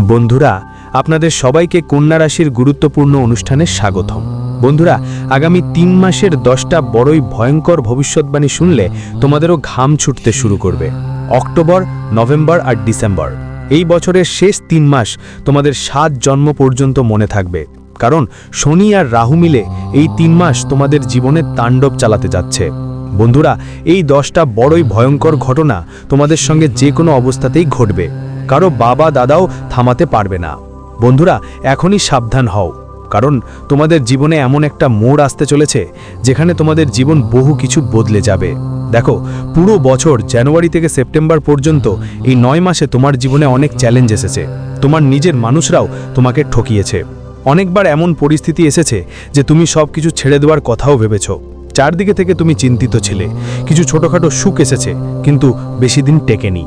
বন্ধুরা, আপনাদের সবাইকে কন্যা রাশির গুরুত্বপূর্ণ অনুষ্ঠানে স্বাগতম। বন্ধুরা, আগামী তিন মাসের দশটা বড়ই ভয়ঙ্কর ভবিষ্যৎবাণী শুনলে তোমাদেরও ঘাম ছুটতে শুরু করবে। অক্টোবর, নভেম্বর আর ডিসেম্বর। এই বছরের শেষ তিন মাস তোমাদের সাত জন্ম পর্যন্ত মনে থাকবে। কারণ শনি আর রাহু মিলে এই তিন মাস তোমাদের জীবনে তাণ্ডব চালাতে যাচ্ছে। বন্ধুরা, এই দশটা বড়ই ভয়ঙ্কর ঘটনা তোমাদের সঙ্গে যে কোনো অবস্থাতেই ঘটবে। কারও বাবা, দাদাও থামাতে পারবে না। বন্ধুরা, এখনই সাবধান হও। কারণ তোমাদের জীবনে এমন একটা মোড় আসতে চলেছে, যেখানে তোমাদের জীবন বহু কিছু বদলে যাবে। দেখো, পুরো বছর জানুয়ারি থেকে সেপ্টেম্বর পর্যন্ত এই নয় মাসে তোমার জীবনে অনেক চ্যালেঞ্জ এসেছে। তোমার নিজের মানুষরাও তোমাকে ঠকিয়েছে। অনেকবার এমন পরিস্থিতি এসেছে যে তুমি সব কিছু ছেড়ে দেওয়ার কথাও ভেবেছ। চারদিকে থেকে তুমি চিন্তিত ছিলে। কিছু ছোটোখাটো সুখ এসেছে, কিন্তু বেশি দিন টেকেনি।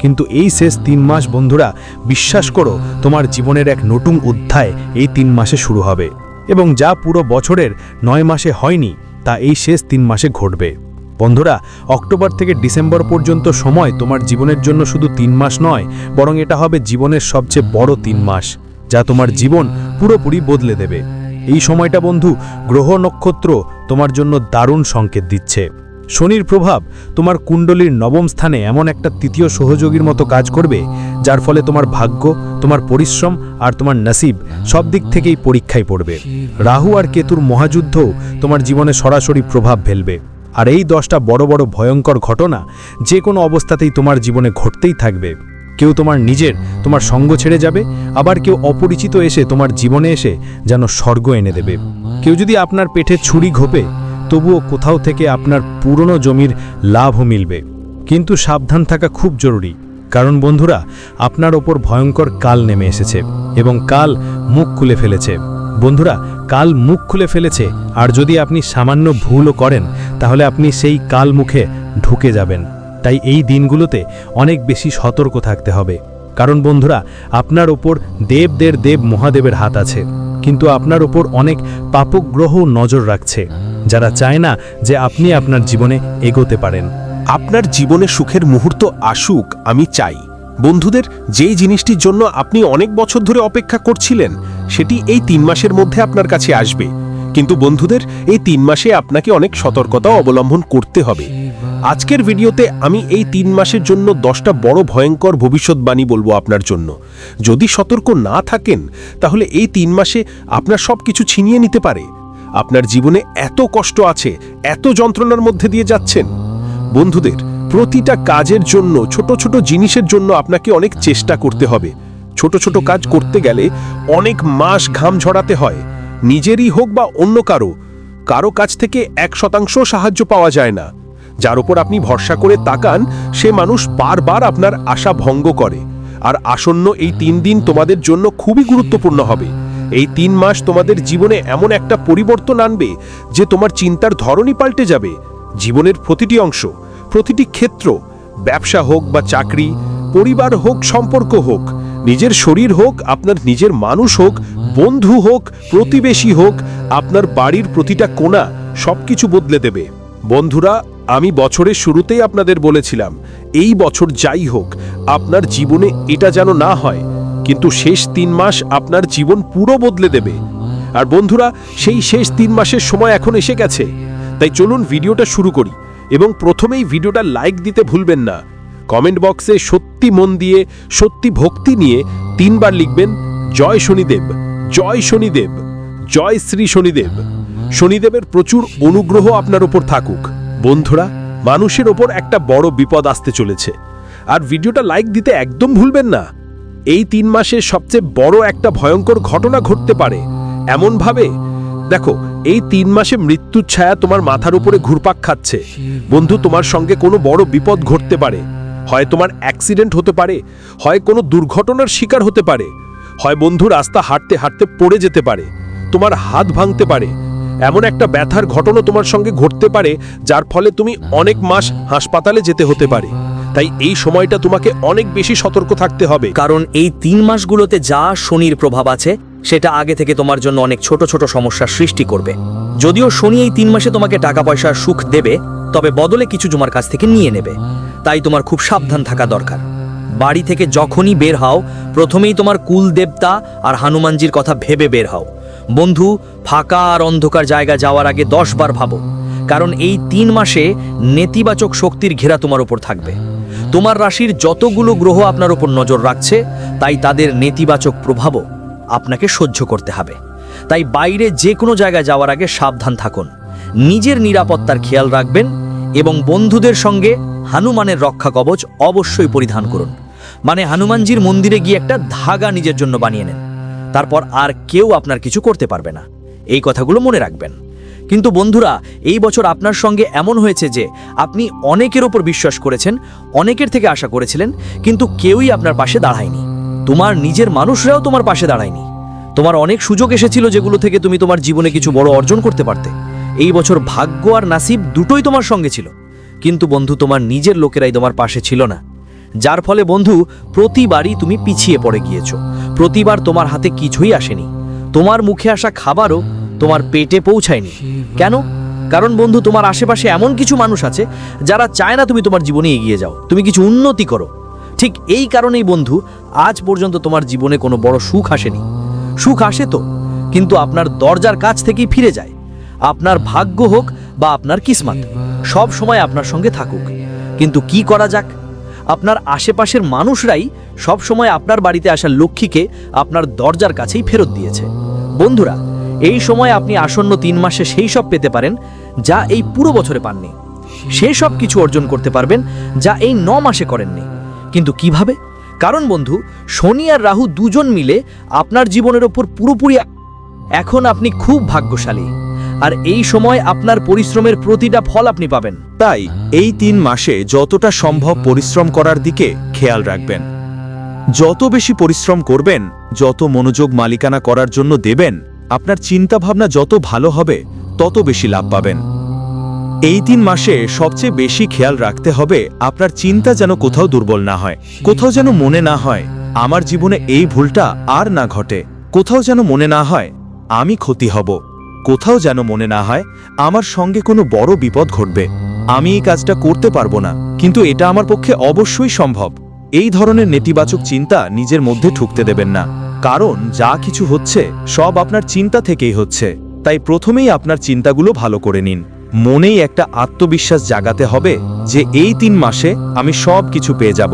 কিন্তু এই শেষ তিন মাস, বন্ধুরা, বিশ্বাস করো, তোমার জীবনের এক নতুন অধ্যায় এই তিন মাসে শুরু হবে। এবং যা পুরো বছরের নয় মাসে হয়নি, তা এই শেষ তিন মাসে ঘটবে। বন্ধুরা, অক্টোবর থেকে ডিসেম্বর পর্যন্ত সময় তোমার জীবনের জন্য শুধু তিন মাস নয়, বরং এটা হবে জীবনের সবচেয়ে বড় তিন মাস, যা তোমার জীবন পুরোপুরি বদলে দেবে। এই সময়টা বন্ধু, গ্রহ নক্ষত্র তোমার জন্য দারুণ সংকেত দিচ্ছে। শনির প্রভাব তোমার কুণ্ডলীর নবম স্থানে এমন একটা তৃতীয় সহযোগীর মতো কাজ করবে, যার ফলে তোমার ভাগ্য, তোমার পরিশ্রম আর তোমার নসিব সব দিক থেকেই পরীক্ষায় পড়বে। রাহু আর কেতুর মহাযুদ্ধও তোমার জীবনে সরাসরি প্রভাব ফেলবে। আর এই দশটা বড় বড় ভয়ঙ্কর ঘটনা যে কোনো অবস্থাতেই তোমার জীবনে ঘটতেই থাকবে। কেউ তোমার নিজের, তোমার সঙ্গ ছেড়ে যাবে, আবার কেউ অপরিচিত এসে তোমার জীবনে এসে যেন স্বর্গ এনে দেবে। কেউ যদি আপনার পেটে ছুরি ঘোপে, তবুও কোথাও থেকে আপনার পুরনো জমির লাভও মিলবে। কিন্তু সাবধান থাকা খুব জরুরি। কারণ বন্ধুরা, আপনার ওপর ভয়ঙ্কর কাল নেমে এসেছে এবং কাল মুখ খুলে ফেলেছে। বন্ধুরা, কাল মুখ খুলে ফেলেছে, আর যদি আপনি সামান্য ভুলও করেন, তাহলে আপনি সেই কাল মুখে ঢুকে যাবেন। তাই এই দিনগুলোতে অনেক বেশি সতর্ক থাকতে হবে। কারণ বন্ধুরা, আপনার ওপর দেবদের দেব মহাদেবের হাত আছে, কিন্তু আপনার ওপর অনেক পাপগ্রহ নজর রাখছে, যারা চায় না যে আপনি আপনার জীবনে এগোতে পারেন। আপনার জীবনে সুখের মুহূর্ত আসুক, আমি চাই। বন্ধুদের, যেই জিনিসটির জন্য আপনি অনেক বছর ধরে অপেক্ষা করছিলেন, সেটি এই তিন মাসের মধ্যে আপনার কাছে আসবে। কিন্তু বন্ধুদের, এই তিন মাসে আপনাকে অনেক সতর্কতা অবলম্বন করতে হবে। আজকের ভিডিওতে আমি এই তিন মাসের জন্য দশটা বড় ভয়ঙ্কর ভবিষ্যৎবাণী বলব আপনার জন্য। যদি সতর্ক না থাকেন, তাহলে এই তিন মাসে আপনার সব কিছু ছিনিয়ে নিতে পারে। আপনার জীবনে এত কষ্ট আছে, এত যন্ত্রণার মধ্যে দিয়ে যাচ্ছেন। বন্ধুদের, প্রতিটা কাজের জন্য, ছোট ছোট জিনিসের জন্য আপনাকে অনেক চেষ্টা করতে হবে। ছোট ছোট কাজ করতে গেলে অনেক মাস ঘাম ঝরাতে হয়। নিজেরই হোক বা অন্য কারও কারও কাছ থেকে এক শতাংশ সাহায্য পাওয়া যায় না। যার উপর আপনি ভরসা করে তাকান, সে মানুষ বারবার আপনার আশা ভঙ্গ করে। আর আসন্ন এই তিন দিন তোমাদের জন্য খুবই গুরুত্বপূর্ণ হবে। এই তিন মাস তোমাদের জীবনে এমন একটা পরিবর্তন আনবে যে তোমার চিন্তার ধরনই পাল্টে যাবে। জীবনের প্রতিটি অংশ, প্রতিটি ক্ষেত্র, ব্যবসা হোক বা চাকরি, পরিবার হোক, সম্পর্ক হোক, নিজের শরীর হোক, আপনার নিজের মানুষ হোক, বন্ধু হোক, প্রতিবেশী হোক, আপনার বাড়ির প্রতিটা কোণা সবকিছু বদলে দেবে। বন্ধুরা আমি বছরের শুরুতেই আপনাদের বলেছিলাম, এই বছর যাই হোক, আপনার জীবনে এটা যেন না হয়, কিন্তু শেষ তিন মাস আপনার জীবন পুরো বদলে দেবে। আর বন্ধুরা, সেই শেষ তিন মাসের সময় এখন এসে গেছে। তাই চলুন ভিডিওটা শুরু করি এবং প্রথমেই ভিডিওটা লাইক দিতে ভুলবেন না। কমেন্ট বক্সে সত্যি মন দিয়ে, সত্যি ভক্তি নিয়ে তিনবার লিখবেন, জয় শনিদেব জয় শনিদেব, জয় শ্রী শনিদেব। শনিদেবের প্রচুর অনুগ্রহ আপনার ওপর থাকুক। বন্ধুরা, মানুষের ওপর একটা বড় বিপদ আসতে চলেছে। আর ভিডিওটা লাইক দিতে একদম ভুলবেন না। এই তিন মাসে সবচেয়ে বড় একটা ভয়ঙ্কর ঘটনা ঘটতে পারে। এমনভাবে, দেখো, এই তিন মাসে মৃত্যুর ছায়া তোমার মাথার উপরে ঘুরপাক খাচ্ছে। বন্ধু, তোমার সঙ্গে কোনো বড় বিপদ ঘটতে পারে। হয় তোমার অ্যাক্সিডেন্ট হতে পারে, হয় কোনো দুর্ঘটনার শিকার হতে পারে। হয় বন্ধু, রাস্তা হাঁটতে হাঁটতে পড়ে যেতে পারে। তোমার হাত ভাঙতে পারে। এমন একটা ব্যথার ঘটনা তোমার সঙ্গে ঘটতে পারে, যার ফলে তুমি অনেক মাস হাসপাতালে যেতে হতে পারে। তাই এই সময়টা তোমাকে অনেক বেশি সতর্ক থাকতে হবে। কারণ এই তিন মাসগুলোতে যা শনির প্রভাব আছে, সেটা আগে থেকে তোমার জন্য অনেক ছোট ছোট সমস্যার সৃষ্টি করবে। যদিও শনি এই তিন মাসে তোমাকে টাকা পয়সার সুখ দেবে, তবে বদলে কিছু তোমার কাছ থেকে নিয়ে নেবে। তাই তোমার খুব সাবধান থাকা দরকার। বাড়ি থেকে যখনই বের হও, প্রথমেই তোমার কুল দেবতা আর হনুমানজির কথা ভেবে বের হও। বন্ধু, ফাঁকা আর অন্ধকার জায়গা যাওয়ার আগে দশ বার ভাবো, কারণ এই তিন মাসে নেতিবাচক শক্তির ঘেরা তোমার উপর থাকবে। তোমার রাশির যতগুলো গ্রহ আপনার উপর নজর রাখছে, তাই তাদের নেতিবাচক প্রভাবও আপনাকে সহ্য করতে হবে। তাই বাইরে যে কোনো জায়গায় যাওয়ার আগে সাবধান থাকুন। নিজের নিরাপত্তার খেয়াল রাখবেন এবং বন্ধুদের সঙ্গে হানুমানের রক্ষা কবচ অবশ্যই পরিধান করুন। মানে হনুমানজির মন্দিরে গিয়ে একটা ধাগা নিজের জন্য বানিয়ে নেন। তারপর আর কেউ আপনার কিছু করতে পারবে না। এই কথাগুলো মনে রাখবেন। কিন্তু বন্ধুরা, এই বছর আপনার সঙ্গে এমন হয়েছে যে, আপনি অনেকের ওপর বিশ্বাস করেছেন, অনেকের থেকে আশা করেছিলেন, কিন্তু কেউই আপনার পাশে দাঁড়ায়নি। তোমার নিজের মানুষরাও তোমার পাশে দাঁড়ায়নি। তোমার অনেক সুযোগ এসেছিল যেগুলো থেকে তুমি তোমার জীবনে কিছু বড় অর্জন করতে পারতে। এই বছর ভাগ্য আর নাসিব দুটোই তোমার সঙ্গে ছিল। কিন্তু বন্ধু, তোমার নিজের লোকেরাই তোমার পাশে ছিল না। যার ফলে বন্ধু, প্রতিবারই তুমি পিছিয়ে পড়ে গিয়েছো। প্রতিবার তোমার হাতে কিছুই আসেনি। তোমার মুখে আসা খাবারও তোমার পেটে পৌঁছায়নি। কেন? কারণ বন্ধু, তোমার আশেপাশে এমন কিছু মানুষ আছে যারা চায় না তুমি তোমার জীবনে এগিয়ে যাও। তুমি কিছু উন্নতি করো। ঠিক এই কারণেই বন্ধু, আজ পর্যন্ত তোমার জীবনে কোনো বড় সুখ আসেনি। সুখ আসে তো, কিন্তু আপনার দরজার কাছ থেকেই ফিরে যায়। আপনার ভাগ্য হোক বা আপনার কিসমত, সব সময় আপনার সঙ্গে থাকুক। কিন্তু কি করা যাক? আপনার আশেপাশের মানুষরাই সব সময় আপনার বাড়িতে আসা লক্ষ্মীকে আপনার দরজার কাছেই ফেরত দিয়েছে। বন্ধুরা, এই সময় আপনি আসন্ন তিন মাসে সেই সব পেতে পারেন যা এই পুরো বছরে পাননি। সেই সব কিছু অর্জন করতে পারবেন যা এই ন মাসে করেননি। কিন্তু কীভাবে? কারণ বন্ধু, শনি আর রাহু দুজন মিলে আপনার জীবনের ওপর পুরোপুরি এখন আপনি খুব ভাগ্যশালী। আর এই সময় আপনার পরিশ্রমের প্রতিটা ফল আপনি পাবেন। তাই এই তিন মাসে যতটা সম্ভব পরিশ্রম করার দিকে খেয়াল রাখবেন। যত বেশি পরিশ্রম করবেন, যত মনোযোগ মালিকানা করার জন্য দেবেন, আপনার চিন্তাভাবনা যত ভালো হবে, তত বেশি লাভ পাবেন। এই তিন মাসে সবচেয়ে বেশি খেয়াল রাখতে হবে আপনার চিন্তা যেন কোথাও দুর্বল না হয়, কোথাও যেন মনে না হয়, আমার জীবনে এই ভুলটা আর না ঘটে, কোথাও যেন মনে না হয়, আমি ক্ষতি হব। কোথাও যেন মনে না হয় আমার সঙ্গে কোনো বড় বিপদ ঘটবে। আমি এই কাজটা করতে পারব না, কিন্তু এটা আমার পক্ষে অবশ্যই সম্ভব। এই ধরনের নেতিবাচক চিন্তা নিজের মধ্যে ঠুকতে দেবেন না। কারণ যা কিছু হচ্ছে, সব আপনার চিন্তা থেকেই হচ্ছে। তাই প্রথমেই আপনার চিন্তাগুলো ভালো করে নিন। মনেই একটা আত্মবিশ্বাস জাগাতে হবে যে এই তিন মাসে আমি সব কিছু পেয়ে যাব।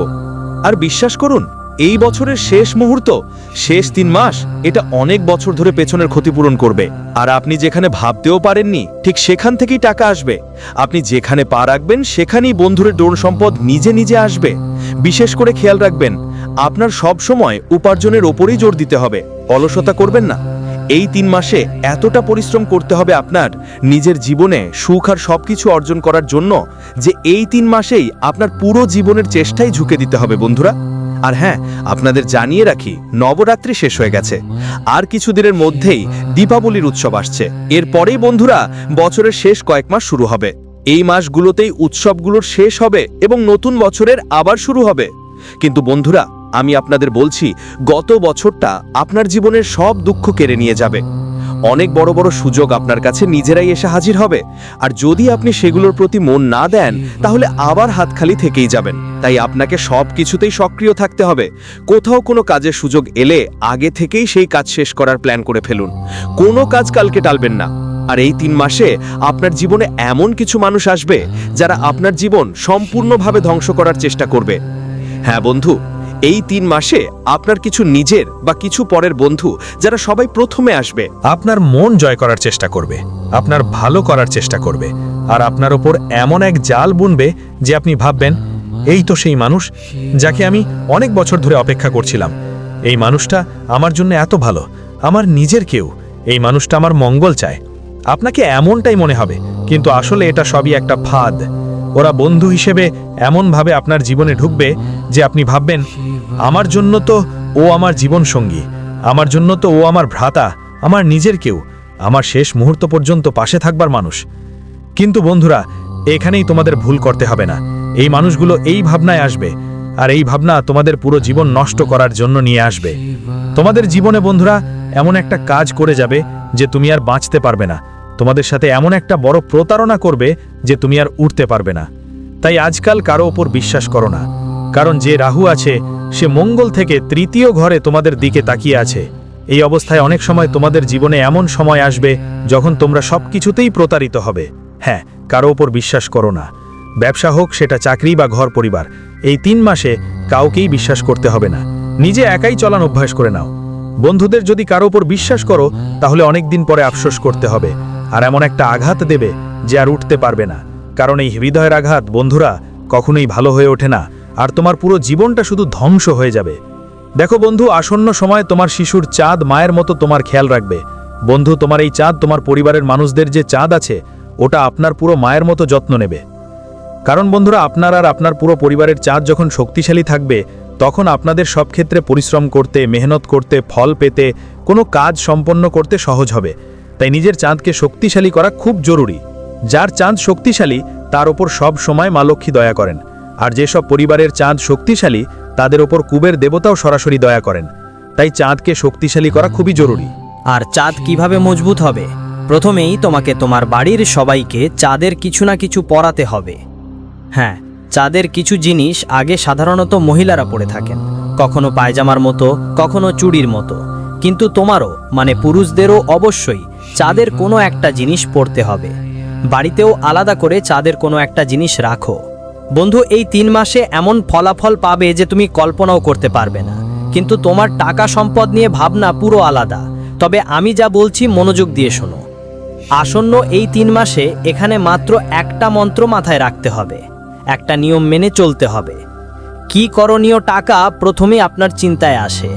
আর বিশ্বাস করুন এই বছরের শেষ মুহূর্ত, শেষ তিন মাস, এটা অনেক বছর ধরে পেছনের ক্ষতিপূরণ করবে। আর আপনি যেখানে ভাবতেও পারেননি, ঠিক সেখান থেকেই টাকা আসবে। আপনি যেখানে পা রাখবেন, সেখানেই বন্ধুরের ডোর সম্পদ নিজে নিজে আসবে। বিশেষ করে খেয়াল রাখবেন, আপনার সব সময় উপার্জনের ওপরেই জোর দিতে হবে। অলসতা করবেন না। এই তিন মাসে এতটা পরিশ্রম করতে হবে আপনার, নিজের জীবনে সুখ আর সবকিছু অর্জন করার জন্য, যে এই তিন মাসেই আপনার পুরো জীবনের চেষ্টাই ঝুঁকে দিতে হবে, বন্ধুরা। আর হ্যাঁ আপনাদের জানিয়ে রাখি, নবরাত্রি শেষ হয়ে গেছে। আর কিছুদিনের মধ্যেই দীপাবলির উৎসব আসছে। এরপরেই বন্ধুরা, বছরের শেষ কয়েক মাস শুরু হবে। এই মাসগুলোতেই উৎসবগুলোর শেষ হবে এবং নতুন বছরের আবার শুরু হবে। কিন্তু বন্ধুরা, আমি আপনাদের বলছি, গত বছরটা আপনার জীবনের সব দুঃখ কেড়ে নিয়ে যাবে। অনেক বড় বড় সুযোগ আপনার কাছে নিজেরাই এসে হাজির হবে। আর যদি আপনি সেগুলোর প্রতি মন না দেন তাহলে আবার হাত খালি থেকেই যাবেন। তাই আপনাকে সব কিছুতেই সক্রিয় থাকতে হবে। কোথাও কোনো কাজের সুযোগ এলে আগে থেকেই সেই কাজ শেষ করার প্ল্যান করে ফেলুন। কোনো কাজ কালকে টালবেন না। আর এই তিন মাসে আপনার জীবনে এমন কিছু মানুষ আসবে যারা আপনার জীবন সম্পূর্ণভাবে ধ্বংস করার চেষ্টা করবে। হ্যাঁ বন্ধু এই তিন মাসে আপনার কিছু নিজের বা কিছু পরের বন্ধু, যারা সবাই প্রথমে আসবে, আপনার মন জয় করার চেষ্টা করবে, আপনার ভালো করার চেষ্টা করবে, আর আপনার ওপর এমন এক জাল বুনবে যে আপনি ভাববেন, এই তো সেই মানুষ যাকে আমি অনেক বছর ধরে অপেক্ষা করছিলাম। এই মানুষটা আমার জন্য এত ভালো, আমার নিজের কেউ, এই মানুষটা আমার মঙ্গল চায়। আপনাকে এমনটাই মনে হবে, কিন্তু আসলে এটা সবই একটা ফাঁদ। ওরা বন্ধু হিসেবে এমনভাবে আপনার জীবনে ঢুকবে যে আপনি ভাববেন, আমার জন্য তো ও আমার জীবন সঙ্গী আমার জন্য তো ও আমার ভ্রাতা, আমার নিজের কেউ, আমার শেষ মুহূর্ত পর্যন্ত পাশে থাকবার মানুষ। কিন্তু বন্ধুরা, এখানেই তোমাদের ভুল করতে হবে না। এই মানুষগুলো এই ভাবনায় আসবে, আর এই ভাবনা তোমাদের পুরো জীবন নষ্ট করার জন্য নিয়ে আসবে। তোমাদের জীবনে বন্ধুরা, এমন একটা কাজ করে যাবে যে তুমি আর বাঁচতে পারবে না। তোমাদের সাথে এমন একটা বড় প্রতারণা করবে যে তুমি আর উঠতে পারবে না। তাই আজকাল কারও ওপর বিশ্বাস করো না। কারণ যে রাহু আছে, সে মঙ্গল থেকে তৃতীয় ঘরে তোমাদের দিকে তাকিয়ে আছে। এই অবস্থায় অনেক সময় তোমাদের জীবনে এমন সময় আসবে যখন তোমরা সব কিছুতেই প্রতারিত হবে। হ্যাঁ কারও ওপর বিশ্বাস করো না। ব্যবসা হোক, সেটা চাকরি বা ঘর পরিবার, এই তিন মাসে কাউকেই বিশ্বাস করতে হবে না। নিজে একাই চলান অভ্যাস করে নাও। বন্ধুদের যদি কারও ওপর বিশ্বাস করো, তাহলে অনেক দিন পরে আফসোস করতে হবে। আর এমন একটা আঘাত দেবে যে আর উঠতে পারবে না। কারণ এই হৃদয়ের আঘাত, বন্ধুরা, কখনোই ভালো হয়ে ওঠে না। আর তোমার পুরো জীবনটা শুধু ধ্বংস হয়ে যাবে। দেখো বন্ধু, আসন্ন সময় তোমার শিশুর চাঁদ মায়ের মতো তোমার খেয়াল রাখবে। বন্ধু, তোমার এই চাঁদ তোমার পরিবারের মানুষদের যে চাঁদ আছে, ওটা আপনার পুরো মায়ের মতো যত্ন নেবে। কারণ বন্ধুরা, আপনার আর আপনার পুরো পরিবারের চাঁদ যখন শক্তিশালী থাকবে, তখন আপনাদের সব ক্ষেত্রে পরিশ্রম করতে, মেহনত করতে, ফল পেতে, কোনো কাজ সম্পন্ন করতে সহজ হবে। তাই নিজের চাঁদকে শক্তিশালী করা খুব জরুরি। যার চাঁদ শক্তিশালী, তার ওপর সব সময় মা লক্ষ্মী দয়া করেন। আর যেসব পরিবারের চাঁদ শক্তিশালী, তাদের ওপর কুবের দেবতাও সরাসরি দয়া করেন। তাই চাঁদকে শক্তিশালী করা খুবই জরুরি। আর চাঁদ কীভাবে মজবুত হবে? প্রথমেই তোমাকে তোমার বাড়ির সবাইকে চাঁদের কিছু না কিছু পরাতে হবে। হ্যাঁ চাঁদের কিছু জিনিস আগে সাধারণত মহিলারা পরে থাকেন। কখনো পায়জামার মতো, কখনো চুড়ির মতো। কিন্তু তোমারও মানে পুরুষদেরও অবশ্যই চাঁদের কোনো একটা জিনিস পরতে হবে। বাড়িতেও আলাদা করে চাঁদের কোনো একটা জিনিস রাখো। বন্ধু, এই তিন মাসে এমন ফলাফল পাবে যে তুমি কল্পনাও করতে পারবে না। কিন্তু তোমার টাকা সম্পদ নিয়ে ভাবনা পুরো আলাদা। তবে আমি যা বলছি, মনোযোগ দিয়ে শোনো। আসন্ন এই তিন মাসে এখানে মাত্র একটা মন্ত্র মাথায় রাখতে হবে। একটা নিয়ম মেনে চলতে হবে। কি করণীয় টাকা প্রথমে আপনার চিন্তায় আসে।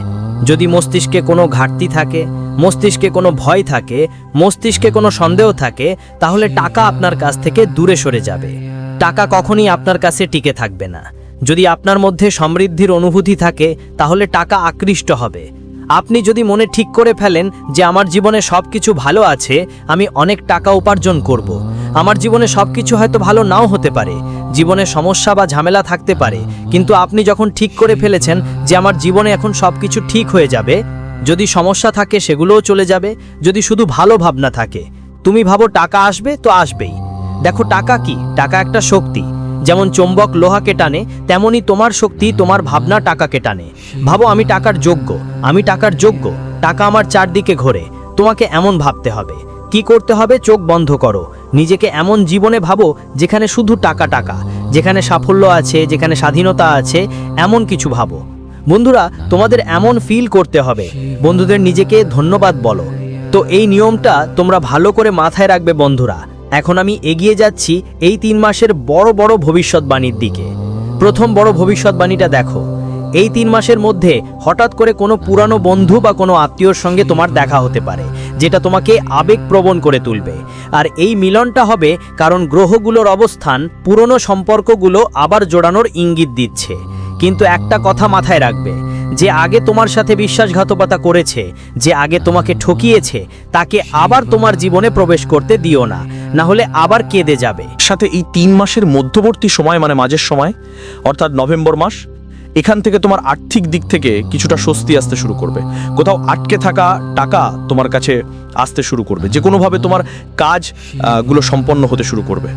যদি মস্তিষ্কে কোনো ঘাটতি থাকে, মস্তিষ্কে কোনো ভয় থাকে, মস্তিষ্কে কোনো সন্দেহ থাকে, তাহলে টাকা আপনার কাছ থেকে দূরে সরে যাবে। টাকা কখনই আপনার কাছে টিকে থাকবে না। যদি আপনার মধ্যে সমৃদ্ধির অনুভূতি থাকে, তাহলে টাকা আকৃষ্ট হবে। আপনি যদি মনে ঠিক করে ফেলেন যে আমার জীবনে সব কিছু ভালো আছে, আমি অনেক টাকা উপার্জন করব। আমার জীবনে সব কিছু হয়তো ভালো নাও হতে পারে। জীবনে সমস্যা বা ঝামেলা থাকতে পারে। কিন্তু আপনি যখন ঠিক করে ফেলেছেন যে আমার জীবনে এখন সব কিছু ঠিক হয়ে যাবে, যদি সমস্যা থাকে সেগুলোও চলে যাবে, যদি শুধু ভালো ভাবনা থাকে। তুমি ভাবো টাকা আসবে তো আসবেই। দেখো টাকা কি? টাকা একটা শক্তি। যেমন চুম্বক লোহাকে টানে, তেমনি তোমার শক্তি তোমার ভাবনা টাকাকে টানে। ভাবো, আমি টাকার যোগ্য। আমি টাকার যোগ্য। টাকা আমার চারদিকে ঘোরে। তোমাকে এমন ভাবতে হবে। কি করতে হবে? চোখ বন্ধ করো। নিজেকে এমন জীবনে ভাবো, যেখানে শুধু টাকা টাকা, যেখানে সাফল্য আছে, যেখানে স্বাধীনতা আছে, এমন কিছু ভাবো। বন্ধুরা, তোমাদের এমন ফিল করতে হবে। বন্ধুদের নিজেকে ধন্যবাদ বলো। তো এই নিয়মটা তোমরা ভালো করে মাথায় রাখবে বন্ধুরা। এখন আমি এগিয়ে যাচ্ছি এই তিন মাসের বড় বড় ভবিষ্যৎবাণীর দিকে। প্রথম বড় ভবিষ্যৎবাণীটা দেখো। এই তিন মাসের মধ্যে হঠাৎ করে কোনো পুরানো বন্ধু বা কোনো আত্মীয়র সঙ্গে তোমার দেখা হতে পারে, যেটা তোমাকে আবেগপ্রবণ করে তুলবে। আর এই মিলনটা হবে কারণ গ্রহগুলোর অবস্থান, পুরনো সম্পর্কগুলো আবার জোড়ানোর ইঙ্গিত দিচ্ছে। কিন্তু একটা কথা মাথায় রাখবে, যে আগে তোমার সাথে বিশ্বাসঘাতকতা করেছে, যে আগে তোমাকে ঠকিয়েছে, তাকে আবার তোমার জীবনে প্রবেশ করতে দিও না। না হলে আবার কেঁদে যাবে। সাথে এই তিন মাসের মধ্যবর্তী সময় মানে মাঝের সময়, অর্থাৎ নভেম্বর মাস, এখান থেকে তোমার আর্থিক দিক থেকে কিছুটা স্বস্তি আসতে শুরু করবে। কোথাও আটকে থাকা টাকা তোমার কাছে আসতে শুরু করবে। যে কোনোভাবে তোমার কাজগুলো সম্পন্ন হতে শুরু করবে।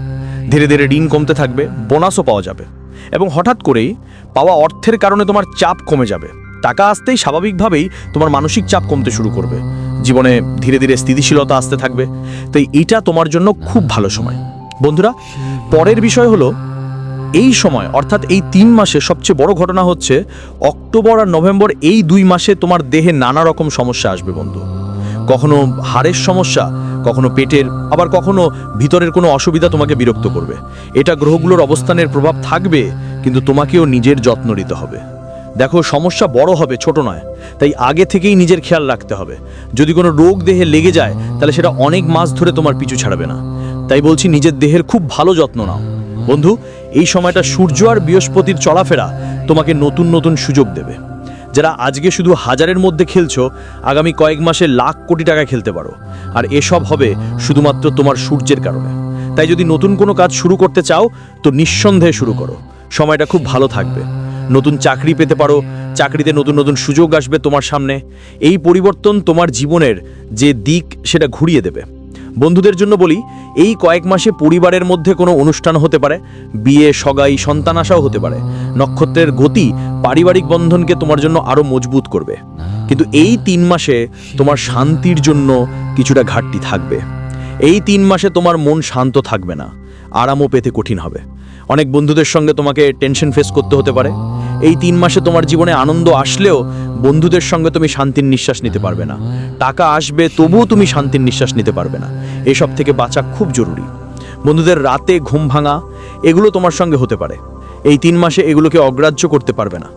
ধীরে ধীরে ঋণ কমতে থাকবে, বোনাসও পাওয়া যাবে। এবং হঠাৎ করেই পাওয়া অর্থের কারণে তোমার চাপ কমে যাবে। টাকা আসতেই স্বাভাবিকভাবেই তোমার মানসিক চাপ কমতে শুরু করবে। জীবনে ধীরে ধীরে স্থিতিশীলতা আসতে থাকবে। তাই এটা তোমার জন্য খুব ভালো সময়। বন্ধুরা, পরের বিষয় হলো, এই সময়, অর্থাৎ এই তিন মাসে সবচেয়ে বড় ঘটনা হচ্ছে, অক্টোবর আর নভেম্বর এই দুই মাসে তোমার দেহে নানা রকম সমস্যা আসবে বন্ধু। কখনো হাড়ের সমস্যা, কখনো পেটের, আবার কখনো ভিতরের কোনো অসুবিধা তোমাকে বিরক্ত করবে। এটা গ্রহগুলোর অবস্থানের প্রভাব থাকবে, কিন্তু তোমাকেও নিজের যত্ন নিতে হবে। দেখো, সমস্যা বড় হবে, ছোট নয়। তাই আগে থেকেই নিজের খেয়াল রাখতে হবে। যদি কোনো রোগ দেহে লেগে যায়, তাহলে সেটা অনেক মাস ধরে তোমার পিছু ছাড়বে না। তাই বলছি, নিজের দেহের খুব ভালো যত্ন নাও। বন্ধু, এই সময়টা সূর্য আর বৃহস্পতির চলাফেরা তোমাকে নতুন নতুন সুযোগ দেবে। যারা আজকে শুধু হাজারের মধ্যে খেলছো, আগামী কয়েক মাসে লাখ কোটি টাকা খেলতে পারো। আর এসব হবে শুধুমাত্র তোমার সূর্যের কারণে। তাই যদি নতুন কোনো কাজ শুরু করতে চাও, তো নিঃসন্দেহে শুরু করো। সময়টা খুব ভালো থাকবে। নতুন চাকরি পেতে পারো, চাকরিতে নতুন নতুন সুযোগ আসবে তোমার সামনে। এই পরিবর্তন তোমার জীবনের যে দিক, সেটা ঘুরিয়ে দেবে। বন্ধুদের জন্য বলি, এই কয়েক মাসে পরিবারের মধ্যে কোনো অনুষ্ঠান হতে পারে, বিয়ে, সগাই, সন্তান আশাও হতে পারে। নক্ষত্রের গতি পারিবারিক বন্ধনকে তোমার জন্য আরও মজবুত করবে। কিন্তু এই তিন মাসে তোমার শান্তির জন্য কিছুটা ঘাটতি থাকবে। এই তিন মাসে তোমার মন শান্ত থাকবে না। আরামও পেতে কঠিন হবে। অনেক বন্ধুদের সঙ্গে তোমাকে টেনশন ফেস করতে হতে পারে। এই তিন মাসে তোমার জীবনে আনন্দ আসলেও বন্ধুদের সঙ্গে তুমি শান্তির নিঃশ্বাস নিতে পারবে না। টাকা আসবে তবুও তুমি শান্তির নিঃশ্বাস নিতে পারবে না। এসব থেকে বাঁচা খুব জরুরি। বন্ধুদের রাতে ঘুম ভাঙা, এগুলো তোমার সঙ্গে হতে পারে। এই তিন মাসে এগুলোকে অগ্রাহ্য করতে পারবে না।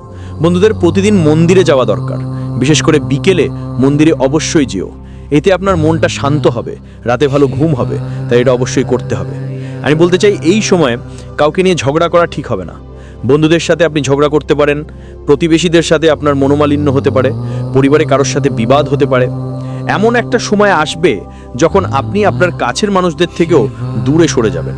বন্ধুদের প্রতিদিন মন্দিরে যাওয়া দরকার। বিশেষ করে বিকেলে মন্দিরে অবশ্যই যেও। এতে আপনার মনটা শান্ত হবে, রাতে ভালো ঘুম হবে, তাই এটা অবশ্যই করতে হবে। আমি বলতে চাই, এই সময়ে কাউকে নিয়ে ঝগড়া করা ঠিক হবে না। বন্ধুদের সাথে আপনি ঝগড়া করতে পারেন, প্রতিবেশীদের সাথে আপনার মনোমালিন্য হতে পারে, পরিবারে কারোর সাথে বিবাদ হতে পারে। এমন একটা সময় আসবে যখন আপনি আপনার কাছের মানুষদের থেকেও দূরে সরে যাবেন।